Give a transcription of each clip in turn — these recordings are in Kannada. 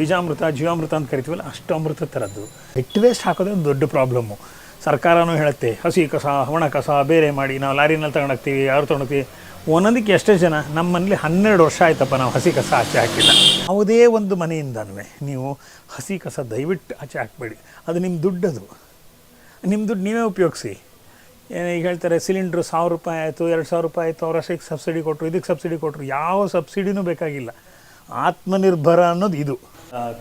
ಬೀಜಾಮೃತ, ಜೀವಾಮೃತ ಅಂತ ಕರಿತೀವಲ್ಲ, ಅಷ್ಟು ಅಮೃತ ಥರದ್ದು ಹಿಟ್ಟು ವೇಸ್ಟ್ ಹಾಕೋದೇ ಒಂದು ದೊಡ್ಡ ಪ್ರಾಬ್ಲಮ್ಮು ಸರ್ಕಾರನೂ ಹೇಳುತ್ತೆ, ಹಸಿ ಕಸ ಒಣ ಕಸ ಬೇರೆ ಮಾಡಿ, ನಾವು ಲಾರಿನಲ್ಲಿ ತಗೊಂಡೋಗ್ತೀವಿ, ಯಾರು ತೊಗೊಂಡೋಗ್ತೀವಿ. ಒಂದೊಂದಕ್ಕೆ ಎಷ್ಟೇ ಜನ ನಮ್ಮ ಮನೇಲಿ ಹನ್ನೆರಡು ವರ್ಷ ಆಯ್ತಪ್ಪ ನಾವು ಹಸಿ ಕಸ ಆಚೆ ಹಾಕಿಲ್ಲ. ಯಾವುದೇ ಒಂದು ಮನೆಯಿಂದನೂ ನೀವು ಹಸಿ ಕಸ ದಯವಿಟ್ಟು ಆಚೆ ಹಾಕಬೇಡಿ. ಅದು ನಿಮ್ಮ ದುಡ್ಡದು. ನಿಮ್ಮ ದುಡ್ಡು ನೀವೇ ಉಪಯೋಗಿಸಿ. ಈಗ ಹೇಳ್ತಾರೆ, ಸಿಲಿಂಡ್ರು ಸಾವಿರ ರೂಪಾಯಿ ಆಯಿತು, ಎರಡು ಸಾವಿರ ರೂಪಾಯಿ ಆಯಿತು, ಅವ್ರ ಸಬ್ಸಿಡಿ ಕೊಟ್ಟರು ಇದಕ್ಕೆ ಸಬ್ಸಿಡಿ ಕೊಟ್ಟರು ಯಾವ ಸಬ್ಸಿಡಿನೂ ಬೇಕಾಗಿಲ್ಲ. ಆತ್ಮನಿರ್ಭರ ಅನ್ನೋದು ಇದು.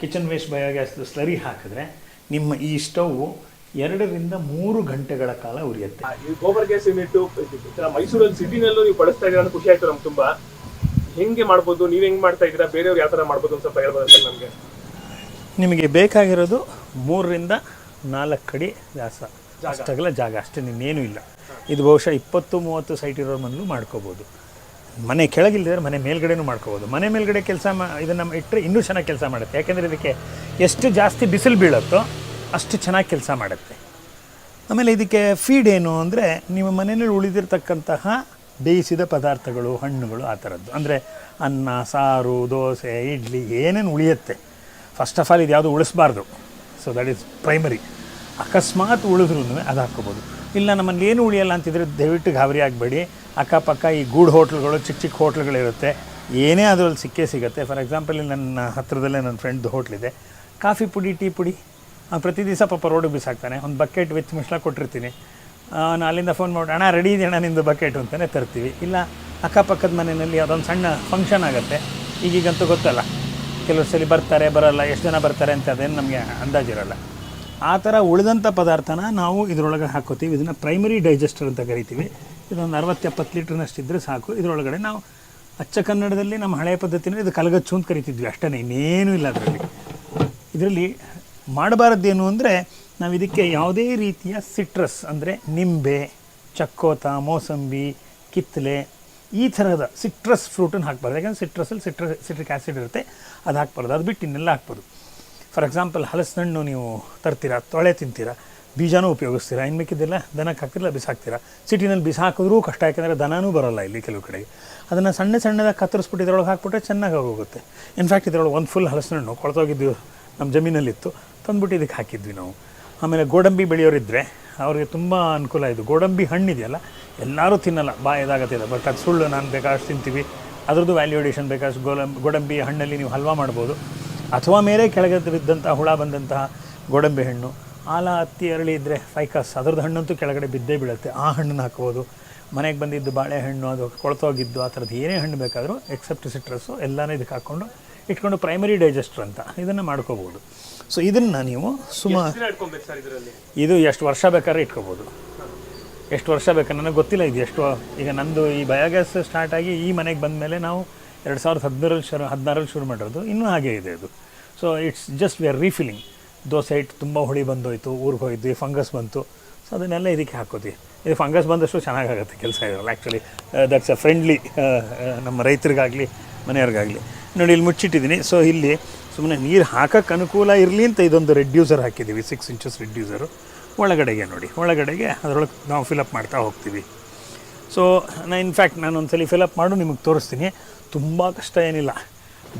ಕಿಚನ್ ವೇಸ್ಟ್ ಬಯೋಗ್ಯಾಸ್ದು ಸ್ಲರಿ ಹಾಕಿದ್ರೆ ನಿಮ್ಮ ಈ ಸ್ಟವ್ ಎರಡರಿಂದ ಮೂರು ಗಂಟೆಗಳ ಕಾಲ ಉರಿಯುತ್ತೆ. ಗೋಬರ್ ಗ್ಯಾಸ್ ಯೂನಿಟ್ ಮೈಸೂರಲ್ಲಿ ಸಿಟಿನಲ್ಲೂ ನೀವು ಬಳಸ್ತಾ ಇದ್ದೀರಾ ಅಂತ ಖುಷಿ ಆಯ್ತು ನಮ್ಗೆ ತುಂಬಾ. ಹೆಂಗೆ ಮಾಡ್ಬೋದು ನೀವು ಹೆಂಗೆ ಮಾಡ್ತಾ ಇದ್ದೀರಾ ಬೇರೆಯವ್ರು ಯಾವ ತರ ಮಾಡ್ಬೋದು ಅಂತ ಸ್ವಲ್ಪ ಹೇಳ್ಬೋದು ಸರ್ ನಮ್ಗೆ? ನಿಮಗೆ ಬೇಕಾಗಿರೋದು ಮೂರರಿಂದ ನಾಲ್ಕು ಅಡಿ ವ್ಯಾಸ. ಅಷ್ಟಾಗಲ್ಲ ಜಾಗ ಅಷ್ಟೇ ಇನ್ನೇನೂ ಇಲ್ಲ. ಇದು ಬಹುಶಃ ಇಪ್ಪತ್ತು ಮೂವತ್ತು ಸೈಟ್ ಇರೋ ಮನೇಲೂ ಮಾಡ್ಕೋಬೋದು. ಮನೆ ಕೆಳಗಿಲ್ದಿದ್ರೆ ಮನೆ ಮೇಲ್ಗಡೆನೂ ಮಾಡ್ಕೋಬೋದು. ಮನೆ ಮೇಲ್ಗಡೆ ಕೆಲಸ ಮಾ, ಇದನ್ನು ಇಟ್ಟರೆ ಇನ್ನೂ ಚೆನ್ನಾಗಿ ಕೆಲಸ ಮಾಡುತ್ತೆ. ಯಾಕೆಂದರೆ ಇದಕ್ಕೆ ಎಷ್ಟು ಜಾಸ್ತಿ ಬಿಸಿಲು ಬೀಳುತ್ತೋ ಅಷ್ಟು ಚೆನ್ನಾಗಿ ಕೆಲಸ ಮಾಡುತ್ತೆ. ಆಮೇಲೆ ಇದಕ್ಕೆ ಫೀಡ್ ಏನು ಅಂದರೆ ನಿಮ್ಮ ಮನೆಯಲ್ಲಿ ಉಳಿದಿರ್ತಕ್ಕಂತಹ ಬೇಯಿಸಿದ ಪದಾರ್ಥಗಳು, ಹಣ್ಣುಗಳು ಆ ಥರದ್ದು. ಅಂದರೆ ಅನ್ನ, ಸಾರು, ದೋಸೆ, ಇಡ್ಲಿ ಏನೇನು ಉಳಿಯುತ್ತೆ. ಫಸ್ಟ್ ಆಫ್ ಆಲ್ ಇದು ಯಾವುದು ಉಳಿಸ್ಬಾರ್ದು. ಸೊ ದಟ್ ಈಸ್ ಪ್ರೈಮರಿ ಅಕಸ್ಮಾತ್ ಉಳಿದ್ರೂ ಅದು ಹಾಕ್ಕೋಬೋದು ಇಲ್ಲ, ನಮ್ಮಲ್ಲಿ ಏನು ಉಳಿಯಲ್ಲ ಅಂತಿದ್ರೆ ದಯವಿಟ್ಟು ಗಾಬರಿ ಆಗಬೇಡಿ. ಅಕ್ಕಪಕ್ಕ ಈ ಗೂಡ್ ಹೋಟ್ಲ್ಗಳು ಚಿಕ್ಕ ಚಿಕ್ಕ ಹೋಟ್ಲ್ಗಳಿರುತ್ತೆ. ಏನೇ ಅದರಲ್ಲಿ ಸಿಕ್ಕೇ ಸಿಗುತ್ತೆ. ಫಾರ್ ಎಕ್ಸಾಂಪಲ್ ನನ್ನ ಹತ್ತಿರದಲ್ಲೇ ನನ್ನ ಫ್ರೆಂಡ್ದು ಹೋಟ್ಲಿದೆ ಕಾಫಿ ಪುಡಿ, ಟೀ ಪುಡಿ ಪ್ರತಿ ದಿವಸ ಪಾಪ ರೋಡಿಗೆ ಬಿಸಾಕ್ತಾನೆ. ಒಂದು ಬಕೆಟ್ ವಿತ್ ಮಿಶ್ರ ಕೊಟ್ಟಿರ್ತೀನಿ. ನಾನು ಅಲ್ಲಿಂದ ಫೋನ್ ಮಾಡಿ, ಅಣ್ಣ ರೆಡಿ ಇದೆ ಅಣ್ಣ ನಿಂದು ಬಕೆಟ್? ಅಂತಲೇ ತರ್ತೀವಿ. ಇಲ್ಲ, ಅಕ್ಕಪಕ್ಕದ ಮನೆಯಲ್ಲಿ ಅದೊಂದು ಸಣ್ಣ ಫಂಕ್ಷನ್ ಆಗುತ್ತೆ. ಈಗೀಗಂತೂ ಗೊತ್ತಲ್ಲ. ಕೆಲವು ಸಲ ಬರ್ತಾರೆ, ಬರೋಲ್ಲ, ಎಷ್ಟು ಜನ ಬರ್ತಾರೆ ಅಂತ ಅದೇನು ನಮಗೆ ಅಂದಾಜಿರಲ್ಲ ಆ ಥರ ಉಳಿದಂಥ ಪದಾರ್ಥನ ನಾವು ಇದರೊಳಗೆ ಹಾಕೋತೀವಿ. ಇದನ್ನು ಪ್ರೈಮರಿ ಡೈಜೆಸ್ಟರ್ ಅಂತ ಕರಿತೀವಿ. ಇದೊಂದು ಅರವತ್ತೆಪ್ಪತ್ತು ಲೀಟ್ರ್ನಷ್ಟು ಇದ್ದರೆ ಸಾಕು. ಇದರೊಳಗಡೆ ನಾವು ಅಚ್ಚ ಕನ್ನಡದಲ್ಲಿ ನಮ್ಮ ಹಳೆಯ ಪದ್ಧತಿಯಲ್ಲಿ ಇದು ಕಲಗಚ್ಚು ಅಂತ ಕರಿತಿದ್ವಿ. ಅಷ್ಟೇ ಇನ್ನೇನೂ ಇಲ್ಲ ಅದರಲ್ಲಿ. ಇದರಲ್ಲಿ ಮಾಡಬಾರದ್ದೇನು ಅಂದರೆ ನಾವು ಇದಕ್ಕೆ ಯಾವುದೇ ರೀತಿಯ ಸಿಟ್ರಸ್ ಅಂದರೆ ನಿಂಬೆ, ಚಕ್ಕೋತ, ಮೋಸಂಬಿ ಕಿತ್ತಲೆ ಈ ಥರದ ಸಿಟ್ರಸ್ ಫ್ರೂಟನ್ನು ಹಾಕ್ಬಾರ್ದು. ಯಾಕಂದರೆ ಸಿಟ್ರಸಲ್ಲಿ ಸಿಟ್ರಸ್ ಸಿಟ್ರಿಕ್ ಆ್ಯಸಿಡ್ ಇರುತ್ತೆ. ಅದು ಹಾಕ್ಬಾರ್ದು. ಅದು ಬಿಟ್ಟು ಇನ್ನೆಲ್ಲ ಹಾಕ್ಬೋದು ಫಾರ್ ಎಕ್ಸಾಂಪಲ್ ಹಲಸಿನಣ್ಣು ನೀವು ತರ್ತೀರಾ, ತೊಳೆ ತಿಂತೀರಾ, ಬೀಜನೂ ಉಪಯೋಗಿಸ್ತೀರಾ? ಇನ್ನು ಮಿಕ್ಕಿದ್ದೆಲ್ಲ ದನಕ್ಕೆ ಹಾಕ್ತಿರಲ್ಲ ಬಿಸಾಕ್ತೀರಾ? ಸಿಟಿನಲ್ಲಿ ಬಿಸಾಕಿದ್ರೂ ಕಷ್ಟ, ಯಾಕೆಂದರೆ ದನನೂ ಬರೋಲ್ಲ ಇಲ್ಲಿ ಕೆಲವು ಕಡೆಗೆ ಅದನ್ನು ಸಣ್ಣ ಸಣ್ಣದಾಗಿ ಕತ್ತರಿಸ್ಬಿಟ್ಟು ಇದರೊಳಗೆ ಹಾಕ್ಬಿಟ್ರೆ ಚೆನ್ನಾಗಿ ಹೋಗುತ್ತೆ ಇನ್ಫ್ಯಾಕ್ಟ್ ಇದ್ರೊಳಗೆ ಒಂದು ಫುಲ್ ಹಲಸಿನಣ್ಣು ಕೊಳ್ತೋಗಿದ್ದು ನಮ್ಮ ಜಮೀನಲ್ಲಿತ್ತು. ತಂದುಬಿಟ್ಟು ಇದಕ್ಕೆ ಹಾಕಿದ್ವಿ ನಾವು. ಆಮೇಲೆ ಗೋಡಂಬಿ ಬೆಳೆಯೋರಿದ್ದರೆ ಅವ್ರಿಗೆ ತುಂಬ ಅನುಕೂಲ ಇದು. ಗೋಡಂಬಿ ಹಣ್ಣಿದೆಯಲ್ಲ, ಎಲ್ಲರೂ ತಿನ್ನಲ್ಲ. ಬಾ ಇಲ್ಲ ಬಟ್ ಅದು ಸುಳ್ಳು, ನಾನು ಬೇಕಾದಷ್ಟು ತಿಂತೀವಿ. ಅದ್ರದ್ದು ವ್ಯಾಲ್ಯೂಡೇಷನ್ ಬೇಕಾದಷ್ಟು ಗೋಲಂ, ಗೋಡಂಬಿ ಹಣ್ಣಲ್ಲಿ ನೀವು ಹಲ್ವಾ ಮಾಡ್ಬೋದು. ಅಥವಾ ಮೇಲೆ ಕೆಳಗೆ ಬಿದ್ದಂಥ ಹುಳ ಬಂದಂತಹ ಗೋಡಂಬಿ ಹಣ್ಣು ಆಲ ಹತ್ತಿ ಅರಳಿ ಇದ್ದರೆ ಫೈಕಸ್ ಅದ್ರದ್ದು ಹಣ್ಣಂತೂ ಕೆಳಗಡೆ ಬಿದ್ದೇ ಬೀಳುತ್ತೆ. ಆ ಹಣ್ಣನ್ನು ಹಾಕ್ಬೋದು. ಮನೆಗೆ ಬಂದಿದ್ದು ಬಾಳೆಹಣ್ಣು ಅದು ಕೊಳ್ತೋಗಿದ್ದು ಆ ಥರದ್ದು ಏನೇ ಹಣ್ಣು ಬೇಕಾದರೂ ಎಕ್ಸೆಪ್ಟ್ ಸಿಟ್ರಸ್ಸು ಎಲ್ಲನೂ ಇದಕ್ಕೆ ಹಾಕ್ಕೊಂಡು ಇಟ್ಕೊಂಡು ಪ್ರೈಮರಿ ಡೈಜೆಸ್ಟರ್ ಅಂತ ಇದನ್ನು ಮಾಡ್ಕೋಬೋದು ಸೊ ಇದನ್ನು ನೀವು ಸುಮಾರು ಇದು ಎಷ್ಟು ವರ್ಷ ಬೇಕಾದ್ರೆ ಇಟ್ಕೋಬೋದು ಎಷ್ಟು ವರ್ಷ ಬೇಕಾದ್ರೆ ನನಗೆ ಗೊತ್ತಿಲ್ಲ ಇದು ಎಷ್ಟು ಈಗ ನಂದು ಈ ಬಯೋಗ್ಯಾಸ್ ಸ್ಟಾರ್ಟಾಗಿ ಈ ಮನೆಗೆ ಬಂದ ಮೇಲೆ ನಾವು ಎರಡು ಸಾವಿರದ ಹದಿನಾರಲ್ಲಿ ಶುರು ಹದಿನಾರಲ್ಲಿ ಶುರು ಮಾಡಿರೋದು. ಇನ್ನೂ ಹಾಗೆ ಇದೆ ಅದು. So it's just we are refilling dosa ಹಿಟ್ಟು ತುಂಬ ಹುಳಿ ಬಂದೋಯ್ತು ಊರಿಗೆ ಹೋಯ್ತು ಫಂಗಸ್ ಬಂತು. ಸೊ ಅದನ್ನೆಲ್ಲ ಇದಕ್ಕೆ ಹಾಕೋತೀವಿ ಇದು ಫಂಗಸ್ ಬಂದಷ್ಟು ಚೆನ್ನಾಗಾಗುತ್ತೆ ಕೆಲಸ ಇರೋಲ್ಲ. ಆ್ಯಕ್ಚುಲಿ ದಟ್ಸ್ ಅ ಫ್ರೆಂಡ್ಲಿ ನಮ್ಮ ರೈತರಿಗಾಗಲಿ, ಮನೆಯವ್ರಿಗಾಗಲಿ. ನೋಡಿ, ಇಲ್ಲಿ ಮುಚ್ಚಿಟ್ಟಿದ್ದೀನಿ. ಸೊ ಇಲ್ಲಿ ಸುಮ್ಮನೆ ನೀರು ಹಾಕೋಕ್ಕೆ ಅನುಕೂಲ ಇರಲಿ ಅಂತ ಇದೊಂದು ರೆಡ್ಯೂಸರ್ ಹಾಕಿದ್ದೀವಿ. ಸಿಕ್ಸ್ ಇಂಚಸ್ ರೆಡ್ಯೂಸರು ಒಳಗಡೆಗೆ ನೋಡಿ. ಒಳಗಡೆಗೆ ಅದರೊಳಗೆ ನಾವು ಫಿಲಪ್ ಮಾಡ್ತಾ ಹೋಗ್ತೀವಿ. ಸೊ ನಾನು ಇನ್ಫ್ಯಾಕ್ಟ್ ನಾನು ಒಂದ್ಸಲಿ ಫಿಲಪ್ ಮಾಡು, ನಿಮಗೆ ತೋರಿಸ್ತೀನಿ. ತುಂಬ ಕಷ್ಟ ಏನಿಲ್ಲ.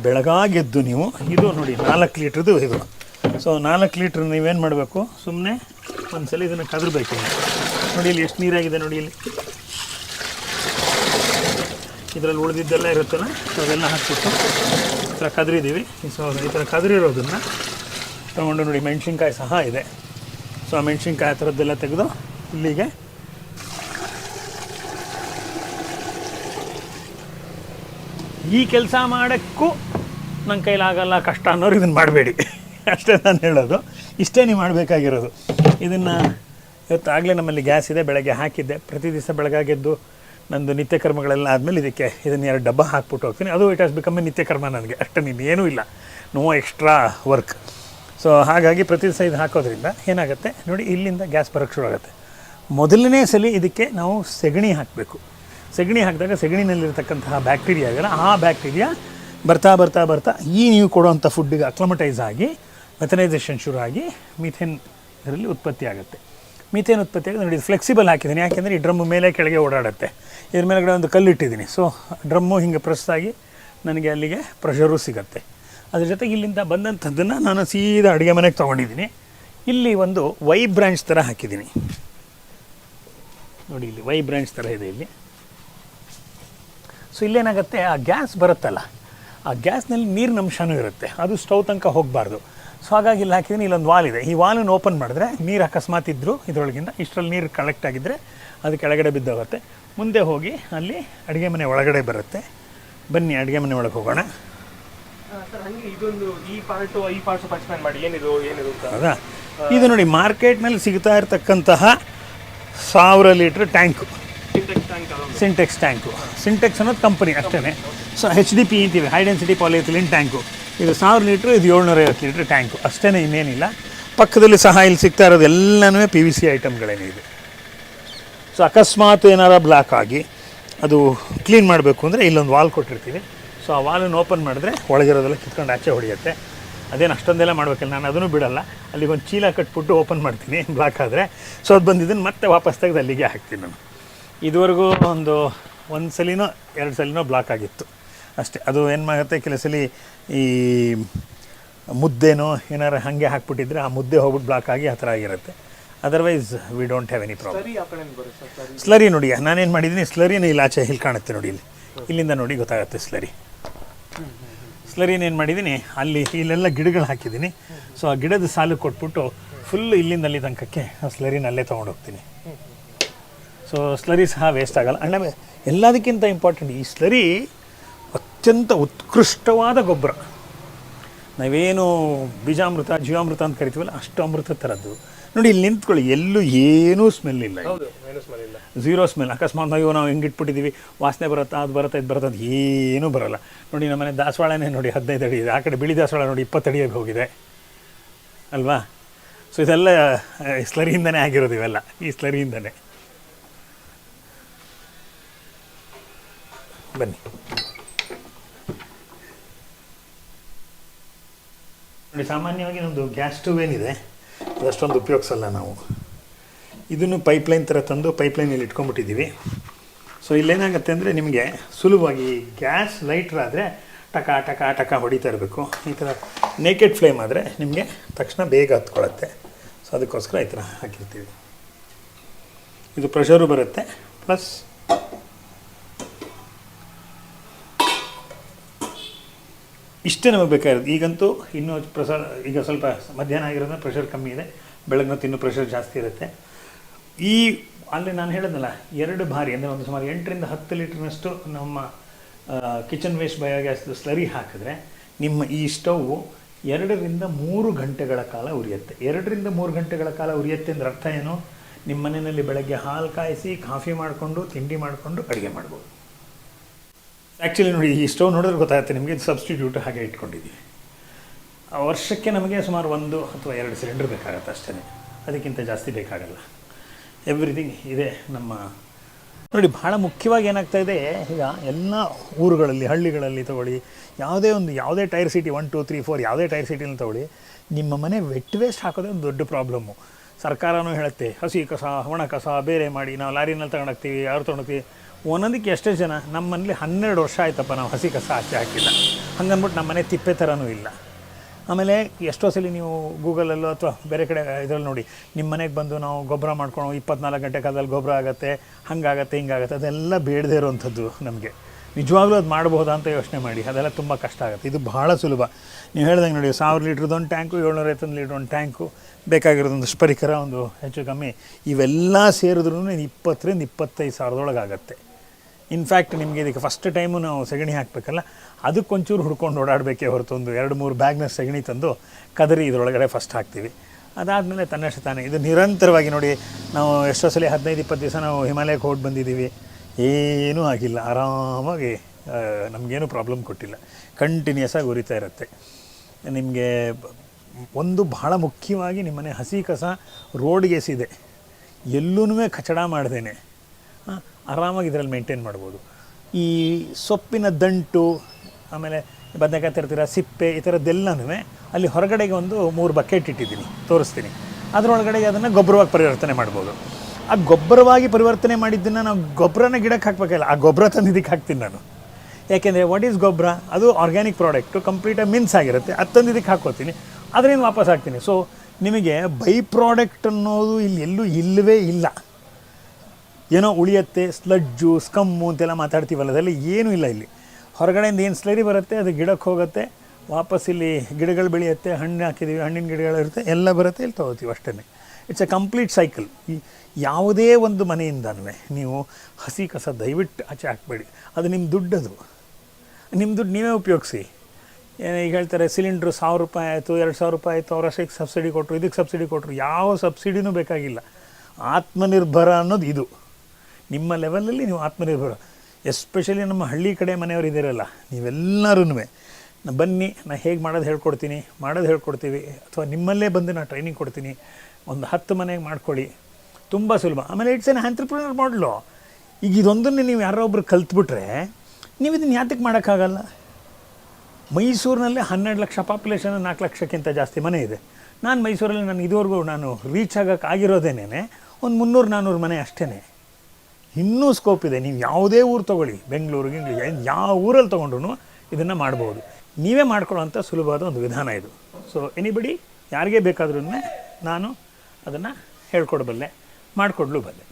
ಬೆಳಗಾಗೆದ್ದು ನೀವು, ಇದು ನೋಡಿ, ನಾಲ್ಕು ಲೀಟ್ರದ್ದು ಇದು. ಸೊ ನಾಲ್ಕು ಲೀಟ್ರ್ ನೀವೇನು ಮಾಡಬೇಕು? ಸುಮ್ಮನೆ ಒಂದು ಸಲ ಇದನ್ನು ಕದರ್ಬೇಕು ನೋಡಿ, ಇಲ್ಲಿ ಎಷ್ಟು ನೀರಾಗಿದೆ ನೋಡಿ ಇಲ್ಲಿ. ಇದರಲ್ಲಿ ಉಳಿದಿದ್ದೆಲ್ಲ ಇರುತ್ತಲ್ಲ ಸೊ ಅದೆಲ್ಲ ಹಾಕ್ಬಿಟ್ಟು ಈ ಥರ ಕದರಿದ್ದೀವಿ. ಸೊ ಈ ಥರ ಕದರಿರೋದನ್ನು ತೊಗೊಂಡು ನೋಡಿ, ಮೆಣಸಿನ್ಕಾಯಿ ಸಹ ಇದೆ. ಸೊ ಆ ಮೆಣಸಿನ್ಕಾಯಿ ಆ ಥರದ್ದೆಲ್ಲ ತೆಗೆದು ಇಲ್ಲಿಗೆ ಈ ಕೆಲಸ ಮಾಡೋಕ್ಕೂ ನನ್ನ ಕೈಲಾಗಲ್ಲ, ಕಷ್ಟ ಅನ್ನೋರು ಇದನ್ನು ಮಾಡಬೇಡಿ. ಅಷ್ಟೇ ನಾನು ಹೇಳೋದು. ಇಷ್ಟೇ ನೀವು ಮಾಡಬೇಕಾಗಿರೋದು. ಇದನ್ನು ಇವತ್ತು ಆಗಲೇ ನಮ್ಮಲ್ಲಿ ಗ್ಯಾಸ್ ಇದೆ, ಬೆಳಗ್ಗೆ ಹಾಕಿದ್ದೆ. ಪ್ರತಿ ದಿವಸ ಬೆಳಗಾಗೆದ್ದು ನಂದು ನಿತ್ಯ ಕರ್ಮಗಳೆಲ್ಲ ಆದಮೇಲೆ ಇದಕ್ಕೆ ಇದನ್ನು ಎರಡು ಡಬ್ಬ ಹಾಕ್ಬಿಟ್ಟು ಹೋಗ್ತೀನಿ. ಅದು ಇಟ್ ಹಾಸ್ ಬಿಕಮ್ ಎ ನಿತ್ಯ ಕರ್ಮ ನನಗೆ. ಅಷ್ಟೇ ಇನ್ನೇನೂ ಇಲ್ಲ. ನೋ ಎಕ್ಸ್ಟ್ರಾ ವರ್ಕ್ ಸೊ ಹಾಗಾಗಿ ಪ್ರತಿ ದಿವಸ ಇದು ಹಾಕೋದ್ರಿಂದ ಏನಾಗುತ್ತೆ? ನೋಡಿ, ಇಲ್ಲಿಂದ ಗ್ಯಾಸ್ ಬರೋಕ್ಕೆ ಶುರು ಆಗುತ್ತೆ ಮೊದಲನೇ ಸಲ ಇದಕ್ಕೆ ನಾವು ಸೆಗಣಿ ಹಾಕಬೇಕು. ಸೆಗಣಿ ಹಾಕಿದಾಗ ಸೆಗಣಿನಲ್ಲಿರ್ತಕ್ಕಂತಹ ಬ್ಯಾಕ್ಟೀರಿಯಾ ಇದೆಯಲ್ಲ ಆ ಬ್ಯಾಕ್ಟೀರಿಯಾ ಬರ್ತಾ ಬರ್ತಾ ಬರ್ತಾ ಈ ನೀವು ಕೊಡುವಂಥ ಫುಡ್ಡಿಗೆ ಅಕ್ಲಮಟೈಸ್ ಆಗಿ ಮೆಥನೈಸೇಷನ್ ಶುರು ಆಗಿ ಮೀಥೇನ್ ಇದರಲ್ಲಿ ಉತ್ಪತ್ತಿ ಆಗುತ್ತೆ. ಮೀಥೇನ್ ಉತ್ಪತ್ತಿ ಆಗಿ ನೋಡಿ ಫ್ಲೆಕ್ಸಿಬಲ್ ಹಾಕಿದ್ದೀನಿ. ಯಾಕೆಂದರೆ ಈ ಡ್ರಮ್ಮು ಮೇಲೆ ಕೆಳಗೆ ಓಡಾಡುತ್ತೆ. ಇದ್ರ ಮೇಲ್ಗಡೆ ಒಂದು ಕಲ್ಲು ಇಟ್ಟಿದ್ದೀನಿ ಸೊ ಡ್ರಮ್ಮು ಹಿಂಗೆ ಪ್ರೆಸ್ ಆಗಿ ನನಗೆ ಅಲ್ಲಿಗೆ ಪ್ರೆಷರು ಸಿಗುತ್ತೆ. ಅದ್ರ ಜೊತೆಗೆ ಇಲ್ಲಿಂದ ಬಂದಂಥದ್ದನ್ನು ನಾನು ಸೀದಾ ಅಡುಗೆ ಮನೆಗೆ ತೊಗೊಂಡಿದ್ದೀನಿ. ಇಲ್ಲಿ ಒಂದು ವೈ ಬ್ರ್ಯಾಂಚ್ ಥರ ಹಾಕಿದ್ದೀನಿ. ನೋಡಿ, ಇಲ್ಲಿ ವೈ ಬ್ರ್ಯಾಂಚ್ ಥರ ಇದೆ ಇಲ್ಲಿ. ಸೊ ಇಲ್ಲೇನಾಗುತ್ತೆ? ಆ ಗ್ಯಾಸ್ ಬರುತ್ತಲ್ಲ. ಆ ಗ್ಯಾಸ್ನಲ್ಲಿ ನೀರಿನ ಅಂಶನೂ ಇರುತ್ತೆ. ಅದು ಸ್ಟೌವ್ ತನಕ ಹೋಗಬಾರ್ದು. ಸೊ ಹಾಗಾಗಿ ಇಲ್ಲಿ ಹಾಕಿದ್ದೀನಿ ಇಲ್ಲೊಂದು ವಾಲ್ ಇದೆ. ಈ ವಾಲನ್ನು ಓಪನ್ ಮಾಡಿದ್ರೆ ನೀರು ಅಕಸ್ಮಾತ್ ಇದ್ದರು ಇದರೊಳಗಿಂದ ಇಷ್ಟರಲ್ಲಿ ನೀರು ಕಲೆಕ್ಟ್ ಆಗಿದ್ದರೆ ಅದು ಕೆಳಗಡೆ ಬಿದ್ದೋಗುತ್ತೆ. ಮುಂದೆ ಹೋಗಿ ಅಲ್ಲಿ ಅಡುಗೆ ಮನೆ ಒಳಗಡೆ ಬರುತ್ತೆ. ಬನ್ನಿ ಅಡುಗೆ ಮನೆ ಒಳಗೆ ಹೋಗೋಣ. ಹೌದಾ? ಇದು ನೋಡಿ ಮಾರ್ಕೆಟ್ನಲ್ಲಿ ಸಿಗ್ತಾ ಇರತಕ್ಕಂತಹ ಸಾವಿರ litre tank Sintex tank Sintex ಅನ್ನೋದು ಕಂಪನಿ ಅಷ್ಟೇ ಸೊ ಹೆಚ್ ಡಿ ಪಿ ಅಂತೀವಿ ಹೈ ಡೆನ್ಸಿಟಿ ಪಾಲಿಥಿಲಿನ್ ಟ್ಯಾಂಕು ಇದು ಸಾವಿರ ಲೀಟ್ರ್ ಇದು ಏಳ್ನೂರ ಐವತ್ತು ಲೀಟ್ರ್ ಟ್ಯಾಂಕು ಅಷ್ಟೇ ಇನ್ನೇನಿಲ್ಲ. ಪಕ್ಕದಲ್ಲಿ ಸಹ ಇಲ್ಲಿ ಸಿಗ್ತಾ ಇರೋದು ಎಲ್ಲನೂ ಪಿ ವಿ ಸಿ ಐಟಮ್ಗಳೇನೇ ಇದೆ. ಸೊ ಅಕಸ್ಮಾತ್ ಏನಾರ ಬ್ಲಾಕ್ ಆಗಿ ಅದು ಕ್ಲೀನ್ ಮಾಡಬೇಕು ಅಂದರೆ ಇಲ್ಲೊಂದು ವಾಲ್ ಕೊಟ್ಟಿರ್ತೀವಿ. ಸೊ ಆ ವಾಲನ್ನು ಓಪನ್ ಮಾಡಿದ್ರೆ ಒಳಗಿರೋದೆಲ್ಲ ಕಿತ್ಕೊಂಡು ಆಚೆ ಹೊಡೆಯುತ್ತೆ. ಅದೇನು ಅಷ್ಟೊಂದೆಲ್ಲ ಮಾಡಬೇಕಿಲ್ಲ, ನಾನು ಅದನ್ನು ಬಿಡಲ್ಲ. ಅಲ್ಲಿಗೆ ಒಂದು ಚೀಲ ಕಟ್ಬಿಟ್ಟು ಓಪನ್ ಮಾಡ್ತೀನಿ ಬ್ಲಾಕ್ ಆದರೆ. ಸೊ ಅದು ಬಂದಿದ್ದನ್ನು ಮತ್ತೆ ವಾಪಸ್ ತೆಗೆದು ಅಲ್ಲಿಗೆ ಹಾಕ್ತೀನಿ ನಾನು. ಇದುವರೆಗೂ ಒಂದು ಒಂದು ಸಲಿನೋ ಎರಡು ಸಲಿನೋ ಬ್ಲಾಕ್ ಆಗಿತ್ತು. ಅಷ್ಟೇ. ಅದು ಏನು ಮಾಡುತ್ತೆ ಕೆಲವು ಸಲ ಈ ಮುದ್ದೆನೋ ಏನಾರು ಹಾಗೆ ಹಾಕ್ಬಿಟ್ಟಿದ್ರೆ ಆ ಮುದ್ದೆ ಹೋಗ್ಬಿಟ್ಟು ಬ್ಲಾಕ್ ಆಗಿ ಆ ಥರ ಆಗಿರುತ್ತೆ. Otherwise we don't have any problem slurry ನೋಡಿ ನಾನೇನು ಮಾಡಿದ್ದೀನಿ ಸ್ಲರಿನ ಇಲ್ಲಿ ಆಚೆ ಇಲ್ಲಿ ಕಾಣುತ್ತೆ ನೋಡಿ ಇಲ್ಲಿ. ಇಲ್ಲಿಂದ ನೋಡಿ ಗೊತ್ತಾಗುತ್ತೆ ಸ್ಲರಿ ಸ್ಲರಿನ ಏನು ಮಾಡಿದ್ದೀನಿ ಅಲ್ಲಿ ಇಲ್ಲೆಲ್ಲ ಗಿಡಗಳು ಹಾಕಿದ್ದೀನಿ. ಸೊ ಆ ಗಿಡದ ಸಾಲು ಕೊಟ್ಬಿಟ್ಟು ಫುಲ್ ಇಲ್ಲಿಂದ ಅಲ್ಲಿ ತನಕಕ್ಕೆ ಆ ಸ್ಲರಿನ ಅಲ್ಲೇ ತೊಗೊಂಡೋಗ್ತೀನಿ. ಸೊ ಸ್ಲರಿ ಸಹ ವೇಸ್ಟ್ ಆಗಲ್ಲ. ಅಣ್ಣ ಎಲ್ಲದಕ್ಕಿಂತ ಇಂಪಾರ್ಟೆಂಟ್ ಈ ಸ್ಲರಿ ಅತ್ಯಂತ ಉತ್ಕೃಷ್ಟವಾದ ಗೊಬ್ಬರ. ನಾವೇನು ಬೀಜಾಮೃತ ಜೀವಾಮೃತ ಅಂತ ಕರಿತೀವಲ್ಲ ಅಷ್ಟು ಅಮೃತ ಥರದ್ದು. ನೋಡಿ ಇಲ್ಲಿ ನಿಂತ್ಕೊಳ್ಳಿ ಎಲ್ಲೂ ಏನೂ ಸ್ಮೆಲ್ ಇಲ್ಲ ಝೀರೋ ಸ್ಮೆಲ್ ಅಕಸ್ಮಾತ್ ನಾವು ನಾವು ಹೆಂಗೆ ಇಟ್ಬಿಟ್ಟಿದ್ದೀವಿ ವಾಸನೆ ಬರುತ್ತಾ ಅದು ಬರುತ್ತೆ ಇದು ಬರುತ್ತೆ ಅಂತ ಏನೂ ಬರಲ್ಲ. ನೋಡಿ ನಮ್ಮನೆ ದಾಸವಾಳನೇ ನೋಡಿ ಹದಿನೈದು ಅಡಿ ಇದೆ ಆ ಕಡೆ ಬಿಳಿ ದಾಸವಾಳ ನೋಡಿ ಇಪ್ಪತ್ತು ಅಡಿಯಾಗಿ ಹೋಗಿದೆ. ಅಲ್ವಾ? ಸೊ ಇದೆಲ್ಲ ಸ್ಲರಿಯಿಂದನೇ ಆಗಿರೋದು ಇವೆಲ್ಲ ಈ ಸ್ಲರಿಯಿಂದನೇ ಬನ್ನಿ ನೋಡಿ, ಸಾಮಾನ್ಯವಾಗಿ ನಮ್ಮದು ಗ್ಯಾಸ್ ಸ್ಟವ್ ಏನಿದೆ, ಅದಷ್ಟೊಂದು ಉಪಯೋಗಿಸಲ್ಲ ನಾವು. ಇದನ್ನು ಪೈಪ್ಲೈನ್ ಥರ ತಂದು ಪೈಪ್ಲೈನಲ್ಲಿ ಇಟ್ಕೊಂಡ್ಬಿಟ್ಟಿದ್ದೀವಿ. ಸೊ ಇಲ್ಲೇನಾಗುತ್ತೆ ಅಂದರೆ ನಿಮಗೆ ಸುಲಭವಾಗಿ ಗ್ಯಾಸ್ ಲೈಟ್ರ್ ಆದರೆ ಟಕ ಟಕ ಟಕ ಹೊಡಿತಾ ಇರಬೇಕು. ಈ ಥರ ನೇಕೆಡ್ ಫ್ಲೇಮ್ ಆದರೆ ನಿಮಗೆ ತಕ್ಷಣ ಬೇಗ ಹತ್ಕೊಳ್ಳುತ್ತೆ. ಸೊ ಅದಕ್ಕೋಸ್ಕರ ಈ ಥರ ಹಾಕಿರ್ತೀವಿ. ಇದು ಪ್ರೆಷರು ಬರುತ್ತೆ ಪ್ಲಸ್ ಇಷ್ಟೇ ನಮಗೆ ಬೇಕಾಗಿರೋದು. ಈಗಂತೂ ಇನ್ನೂ ಪ್ರೆಷರ್ ಈಗ ಸ್ವಲ್ಪ ಮಧ್ಯಾಹ್ನ ಆಗಿರೋದ್ರಿಂದ ಪ್ರೆಷರ್ ಕಮ್ಮಿ ಇದೆ. ಬೆಳಗ್ಗೆ ಇನ್ನೂ ಪ್ರೆಷರ್ ಜಾಸ್ತಿ ಇರುತ್ತೆ. ಈ, ಅಲ್ಲಿ ನಾನು ಹೇಳಿದ್ನಲ್ಲ, ಎರಡು ಬಾರಿ, ಅಂದರೆ ಒಂದು ಸುಮಾರು ಎಂಟರಿಂದ ಹತ್ತು ಲೀಟ್ರಿನಷ್ಟು ನಮ್ಮ ಕಿಚನ್ ವೇಸ್ಟ್ ಬಯೋಗ್ಯಾಸ್ ಸ್ಲರಿ ಹಾಕಿದ್ರೆ ನಿಮ್ಮ ಈ ಸ್ಟವ್ ಎರಡರಿಂದ ಮೂರು ಗಂಟೆಗಳ ಕಾಲ ಉರಿಯುತ್ತೆ. ಎರಡರಿಂದ ಮೂರು ಗಂಟೆಗಳ ಕಾಲ ಉರಿಯುತ್ತೆ ಅಂದ್ರೆ ಅರ್ಥ ಏನು? ನಿಮ್ಮ ಮನೆಯಲ್ಲಿ ಬೆಳಗ್ಗೆ ಹಾಲು ಕಾಯಿಸಿ ಕಾಫಿ ಮಾಡಿಕೊಂಡು, ತಿಂಡಿ ಮಾಡಿಕೊಂಡು, ಅಡುಗೆ ಮಾಡ್ಬೋದು. ಆ್ಯಕ್ಚುಲಿ ನೋಡಿ, ಈ ಸ್ಟೋವ್ ನೋಡಿದ್ರೆ ಗೊತ್ತಾಗುತ್ತೆ, ನಿಮಗೆ ಇದು ಸಬ್ಸ್ಟಿಟ್ಯೂಟ್ ಹಾಗೆ ಇಟ್ಕೊಂಡಿದ್ದೀವಿ. ಆ ವರ್ಷಕ್ಕೆ ನಮಗೆ ಸುಮಾರು ಒಂದು ಅಥವಾ ಎರಡು ಸಿಲಿಂಡರ್ ಬೇಕಾಗತ್ತೆ ಅಷ್ಟೇ. ಅದಕ್ಕಿಂತ ಜಾಸ್ತಿ ಬೇಕಾಗಲ್ಲ. ಎವ್ರಿಥಿಂಗ್ ಇದೆ ನಮ್ಮ, ನೋಡಿ ಭಾಳ ಮುಖ್ಯವಾಗಿ ಏನಾಗ್ತಾ ಇದೆ, ಈಗ ಎಲ್ಲ ಊರುಗಳಲ್ಲಿ, ಹಳ್ಳಿಗಳಲ್ಲಿ ತಗೊಳ್ಳಿ, ಯಾವುದೇ ಒಂದು, ಯಾವುದೇ tier city one two three four ಯಾವುದೇ ಟೈರ್ ಸಿಟಿನ ತಗೊಳ್ಳಿ, ನಿಮ್ಮ ಮನೆ ವೆಟ್ ವೇಸ್ಟ್ ಹಾಕೋದೇ ಒಂದು ದೊಡ್ಡ ಪ್ರಾಬ್ಲಮ್ಮು ಸರ್ಕಾರನೂ ಹೇಳುತ್ತೆ, ಹಸಿ ಕಸ, ಒಣ ಕಸ, ಬೇರೆ ಮಾಡಿ, ನಾವು ಲಾರಿನಲ್ಲಿ ತಗೊಂಡೋಗ್ತೀವಿ, ಯಾರು ತೊಗೊಂಡೋಗ್ತೀವಿ ಒಂದೊಂದಕ್ಕೆ ಎಷ್ಟೇ ಜನ, ನಮ್ಮ ಮನೇಲಿ ಹನ್ನೆರಡು ವರ್ಷ ಆಯ್ತಪ್ಪ ನಾವು ಹಸಿ ಕಸ ಆಚೆ ಹಾಕಿಲ್ಲ. ಹಂಗನ್ಬಿಟ್ಟು ನಮ್ಮ ಮನೆ ತಿಪ್ಪೆ ಥರನೂ ಇಲ್ಲ. ಆಮೇಲೆ ಎಷ್ಟೋ ಸಲ ನೀವು ಗೂಗಲಲ್ಲೋ ಅಥವಾ ಬೇರೆ ಕಡೆ, ಇದರಲ್ಲಿ ನೋಡಿ, ನಿಮ್ಮ ಮನೆಗೆ ಬಂದು ನಾವು ಗೊಬ್ಬರ ಮಾಡ್ಕೊಂಡು ಇಪ್ಪತ್ನಾಲ್ಕು ಗಂಟೆ ಕಾಲದಲ್ಲಿ ಗೊಬ್ಬರ ಆಗುತ್ತೆ, ಹಂಗಾಗತ್ತೆ, ಹಿಂಗಾಗತ್ತೆ, ಅದೆಲ್ಲ ಬೇಡದೇ ಇರುವಂಥದ್ದು ನಮಗೆ. ನಿಜವಾಗ್ಲೂ ಅದು ಮಾಡ್ಬೋದಾ ಅಂತ ಯೋಚನೆ ಮಾಡಿ, ಅದೆಲ್ಲ ತುಂಬ ಕಷ್ಟ ಆಗುತ್ತೆ. ಇದು ಭಾಳ ಸುಲಭ. ನೀವು ಹೇಳ್ದಂಗೆ ನೋಡಿ, ಸಾವಿರ ಲೀಟ್ರದ್ದು ಟ್ಯಾಂಕು, ಏಳ್ನೂರ ಐವತ್ತೊಂದು ಲೀಟ್ರ್ ಒಂದು ಟ್ಯಾಂಕು ಬೇಕಾಗಿರೋದೊಂದು ಪರಿಕರ ಒಂದು ಹೆಚ್ಚು ಕಮ್ಮಿ, ಇವೆಲ್ಲ ಸೇರಿದ್ರೂ ಇಪ್ಪತ್ತರಿಂದ ಇಪ್ಪತ್ತೈದು ಸಾವಿರದೊಳಗೆ ಆಗುತ್ತೆ ಇನ್ಫ್ಯಾಕ್ಟ್ ನಿಮಗೆ ಇದಕ್ಕೆ ಫಸ್ಟ್ ಟೈಮು ನಾವು ಸಗಣಿ ಹಾಕಬೇಕಲ್ಲ, ಅದಕ್ಕೆ ಒಂಚೂರು ಹುಡ್ಕೊಂಡು ಓಡಾಡಬೇಕೇ ಹೊರತು ಒಂದು ಎರಡು ಮೂರು ಬ್ಯಾಗ್ನ ಸಗಣಿ ತಂದು ಕದರಿ ಇದರೊಳಗಡೆ ಫಸ್ಟ್ ಹಾಕ್ತೀವಿ. ಅದಾದಮೇಲೆ ತನ್ನಷ್ಟು ತಾನೇ, ಇದು ನಿರಂತರವಾಗಿ ನೋಡಿ, ನಾವು ಎಷ್ಟೋ ಸಲ ಹದಿನೈದು, ಇಪ್ಪತ್ತು ದಿವಸ ನಾವು ಹಿಮಾಲಯಕ್ಕೆ ಹೋಗಿ ಬಂದಿದ್ದೀವಿ, ಏನೂ ಆಗಿಲ್ಲ, ಆರಾಮಾಗಿ ನಮಗೇನು ಪ್ರಾಬ್ಲಮ್ ಕೊಟ್ಟಿಲ್ಲ ಕಂಟಿನ್ಯೂಸ್ ಆಗಿ ಉರಿತಾ ಇರುತ್ತೆ. ನಿಮಗೆ ಒಂದು ಬಹಳ ಮುಖ್ಯವಾಗಿ ನಿಮ್ಮನೆ ಹಸಿ ಕಸ ರೋಡ್ಗೆಸಿದೆ ಎಲ್ಲೂ ಕಚಡ ಮಾಡ್ದೇನೆ. ಆರಾಮಾಗಿ ಇದರಲ್ಲಿ ಮೇಂಟೈನ್ ಮಾಡ್ಬೋದು. ಈ ಸೊಪ್ಪಿನ ದಂಟು, ಆಮೇಲೆ ಬದನೆಕಾಯಿ ತರ್ತೀರ, ಸಿಪ್ಪೆ, ಈ ಥರದ್ದೆಲ್ಲನೂ ಅಲ್ಲಿ ಹೊರಗಡೆಗೆ ಒಂದು ಮೂರು ಬಕೆಟ್ ಇಟ್ಟಿದ್ದೀನಿ, ತೋರಿಸ್ತೀನಿ. ಅದರೊಳಗಡೆ ಅದನ್ನು ಗೊಬ್ಬರವಾಗಿ ಪರಿವರ್ತನೆ ಮಾಡ್ಬೋದು. ಆ ಗೊಬ್ಬರವಾಗಿ ಪರಿವರ್ತನೆ ಮಾಡಿದ್ದನ್ನು ನಾವು ಗೊಬ್ಬರನ ಗಿಡಕ್ಕೆ ಹಾಕಬೇಕಲ್ಲ, ಆ ಗೊಬ್ಬರ ತಂದು ಇದಕ್ಕೆ ಹಾಕ್ತೀನಿ ನಾನು. ಯಾಕೆಂದರೆ ವಾಟ್ ಈಸ್ ಗೊಬ್ಬರ? ಅದು ಆರ್ಗ್ಯಾನಿಕ್ ಪ್ರಾಡಕ್ಟು ಕಂಪ್ಲೀಟಾಗಿ ಮಿನ್ಸ್ ಆಗಿರುತ್ತೆ, ಅದು ಇದಕ್ಕೆ ಹಾಕೋತೀನಿ ಅದರಿಂದ ವಾಪಸ್ ಹಾಕ್ತೀನಿ. ಸೊ ನಿಮಗೆ ಬೈ ಪ್ರಾಡಕ್ಟ್ ಅನ್ನೋದು ಇಲ್ಲಿ ಎಲ್ಲೂ ಇಲ್ಲವೇ ಇಲ್ಲ. ಏನೋ ಉಳಿಯತ್ತೆ ಸ್ಲಡ್ಜು ಸ್ಕಮ್ಮು ಅಂತೆಲ್ಲ ಮಾತಾಡ್ತೀವಲ್ಲ ಅದೆಲ್ಲ ಏನೂ ಇಲ್ಲ ಇಲ್ಲಿ. ಹೊರಗಡೆಯಿಂದ ಏನು ಸ್ಲರಿ ಬರುತ್ತೆ, ಅದು ಗಿಡಕ್ಕೆ ಹೋಗುತ್ತೆ, ವಾಪಸ್ ಇಲ್ಲಿ ಗಿಡಗಳು ಬೆಳೆಯುತ್ತೆ, ಹಣ್ಣು ಹಾಕಿದ್ದೀವಿ ಹಣ್ಣಿನ ಗಿಡಗಳಿರುತ್ತೆ ಎಲ್ಲ ಬರುತ್ತೆ, ಇಲ್ಲಿ ತೊಗೋತೀವಿ ಅಷ್ಟೇ ಇಟ್ಸ್ ಎ ಕಂಪ್ಲೀಟ್ ಸೈಕಲ್ ಈ ಯಾವುದೇ ಒಂದು ಮನೆಯಿಂದನೂ ನೀವು ಹಸಿ ಕಸ ದಯವಿಟ್ಟು ಆಚೆ ಹಾಕಬೇಡಿ. ಅದು ನಿಮ್ಮ ದುಡ್ಡದು. ನಿಮ್ಮ ದುಡ್ಡು ನೀವೇ ಉಪಯೋಗಿಸಿ. ಈಗ ಹೇಳ್ತಾರೆ ಸಿಲಿಂಡ್ರು ಸಾವಿರ ರೂಪಾಯಿ ಆಯಿತು, ಎರಡು ಸಾವಿರ ರೂಪಾಯಿ ಆಯಿತು, ಅವ್ರ ಅಷ್ಟಕ್ಕೆ ಸಬ್ಸಿಡಿ ಕೊಟ್ಟರು ಇದಕ್ಕೆ ಸಬ್ಸಿಡಿ ಕೊಟ್ಟರು ಯಾವ ಸಬ್ಸಿಡಿನೂ ಬೇಕಾಗಿಲ್ಲ. ಆತ್ಮನಿರ್ಭರ ಅನ್ನೋದು ಇದು. ನಿಮ್ಮ ಲೆವೆಲಲ್ಲಿ ನೀವು ಆತ್ಮನಿರ್ಭರ. ಎಸ್ಪೆಷಲಿ ನಮ್ಮ ಹಳ್ಳಿ ಕಡೆ ಮನೆಯವರು ಇದ್ದೀರಲ್ಲ ನೀವೆಲ್ಲರೂ ಬನ್ನಿ, ನಾ ಹೇಗೆ ಮಾಡೋದು ಹೇಳ್ಕೊಡ್ತೀನಿ, ಮಾಡೋದು ಹೇಳ್ಕೊಡ್ತೀವಿ, ಅಥವಾ ನಿಮ್ಮಲ್ಲೇ ಬಂದು ನಾನು ಟ್ರೈನಿಂಗ್ ಕೊಡ್ತೀನಿ, ಒಂದು ಹತ್ತು ಮನೆಗೆ ಮಾಡ್ಕೊಳ್ಳಿ. ತುಂಬ ಸುಲಭ. ಆಮೇಲೆ ಇಟ್ಸ್ ಎನ್ ಆಂಟ್ರಪ್ರಿನರ್ ಮಾಡಲು ಈಗ ಇದೊಂದನ್ನು ನೀವು ಯಾರೋ ಒಬ್ರು ಕಲ್ತ್ಬಿಟ್ರೆ, ನೀವು ಇದನ್ನು ಯಾತಕ್ಕೆ ಮಾಡೋಕ್ಕಾಗಲ್ಲ? ಮೈಸೂರಿನಲ್ಲಿ ಹನ್ನೆರಡು ಲಕ್ಷ ಪಾಪ್ಯುಲೇಷನ್ ನಾಲ್ಕು ಲಕ್ಷಕ್ಕಿಂತ ಜಾಸ್ತಿ ಮನೆ ಇದೆ. ನಾನು ಮೈಸೂರಲ್ಲಿ ನಾನು ಇದುವರೆಗೂ ನಾನು ರೀಚ್ ಆಗೋಕ್ಕಾಗಿರೋದೇನೇ ಒಂದು ಮುನ್ನೂರು ನಾನ್ನೂರು ಮನೆ ಅಷ್ಟೇ ಇನ್ನೂ ಸ್ಕೋಪ್ ಇದೆ. ನೀವು ಯಾವುದೇ ಊರು ತೊಗೊಳ್ಳಿ, ಬೆಂಗಳೂರು, ಗಿಂಗ್ಳೂರು ಯಾವ ಊರಲ್ಲಿ ತೊಗೊಂಡ್ರು ಇದನ್ನು ಮಾಡ್ಬೋದು. ನೀವೇ ಮಾಡ್ಕೊಳ್ಳೋಂಥ ಸುಲಭವಾದ ಒಂದು ವಿಧಾನ ಇದು. ಸೊ ಎನಿಬಡಿ ಯಾರಿಗೆ ಬೇಕಾದ್ರೂ ನಾನು ಅದನ್ನು ಹೇಳ್ಕೊಡ್ಬಲ್ಲೆ, ಮಾಡಿಕೊಡ್ಲು ಬಲ್ಲೆ.